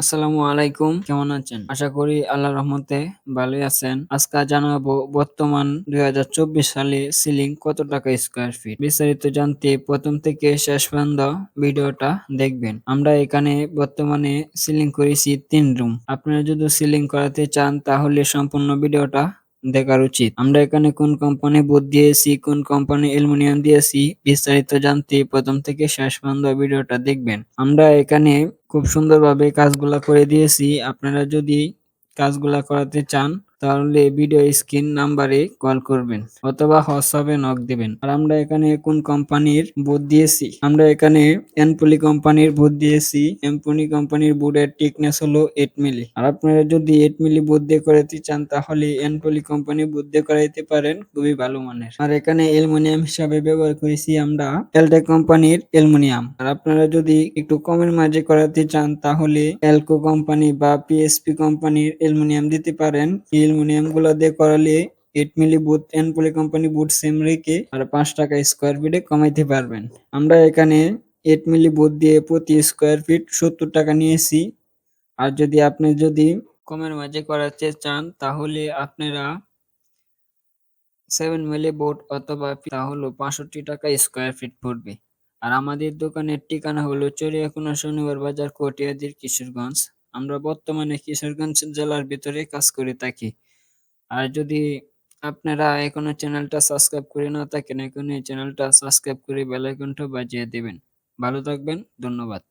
আসসালামু আলাইকুম। কেমন আছেন? আশা করি আল্লাহ রহমতে ভালোই আছেন। আজকে জানাব বর্তমান দুই হাজার চব্বিশ সালে সিলিং কত টাকা স্কোয়ার ফিট বিস্তারিত জানতে প্রথম থেকে শেষ পর্যন্ত ভিডিওটা দেখবেন। আমরা এখানে বর্তমানে সিলিং করেছি তিন রুম। আপনারা যদি সিলিং করাতে চান তাহলে সম্পূর্ণ ভিডিওটা দেখার উচিত। আমরা এখানে কোন কোম্পানি বোর্ড দিয়েছি, কোন কোম্পানি অ্যালুমিনিয়াম দিয়েছি, বিস্তারিত জানতে প্রথম থেকে শেষ পর্যন্ত ভিডিওটা দেখবেন। আমরা এখানে খুব সুন্দরভাবে কাজগুলা করে দিয়েছি। আপনারা যদি কাজগুলা করাতে চান তাহলে ভিডিও স্ক্রিন নাম্বারে কল করবেন অথবা হোয়াটসঅ্যাপে নক দিবেন। আর আমরা এখানে কোন কোম্পানির বোর্ড দিয়েছি? আমরা এখানে এনপলি কোম্পানির বোর্ড দিয়েছি। এনপলি কোম্পানির বোর্ডের টিকনেস হলো এইট মিলি আর আপনারা যদি এইট মিলি বোর্ড দিয়ে করাতে চান, তাহলে এনপলি কোম্পানি বোর্ড দিয়ে করাইতে পারেন। খুবই ভালো মানের। আর এখানে অ্যালুমিনিয়াম হিসাবে ব্যবহার করেছি আমরা এলটেক কোম্পানির অ্যালুমিনিয়াম আর আপনারা যদি একটু কমের মাঝে করাতে চান, তাহলে এলকো কোম্পানি বা পিএসপি কোম্পানির অ্যালুমিনিয়াম দিতে পারেন। অ্যালুমিনিয়ামগুলো দিয়ে করালে এইট মিলি বুথ এনপলি কোম্পানি বুথ সেম রেখে আর পাঁচ টাকা স্কোয়ার ফিটে কমাইতে পারবেন। আমরা এখানে এট মিলি বুথ দিয়ে প্রতি স্কোয়ার ফিট সত্তর টাকা নিয়েছি। আর যদি আপনি যদি কমের মাঝে করাতে চান, তাহলে আপনারা সেভেন মিলি বোর্ড অথবা তাহলে পাঁষট্টি টাকা স্কোয়ার ফিট পড়বে। আর আমাদের দোকানের ঠিকানা হলো চরিয়াকুনা শনিবার বাজার, কটিয়াদির কিশোরগঞ্জ। আমরা বর্তমানে কিশোরগঞ্জ জেলার ভিতরে কাজ করে থাকি। আর যদি আপনারা এখনও চ্যানেলটা সাবস্ক্রাইব করে না থাকেন এখন এই চ্যানেলটা সাবস্ক্রাইব করে বেল আইকনটা বাজিয়ে দেবেন। ভালো থাকবেন, ধন্যবাদ।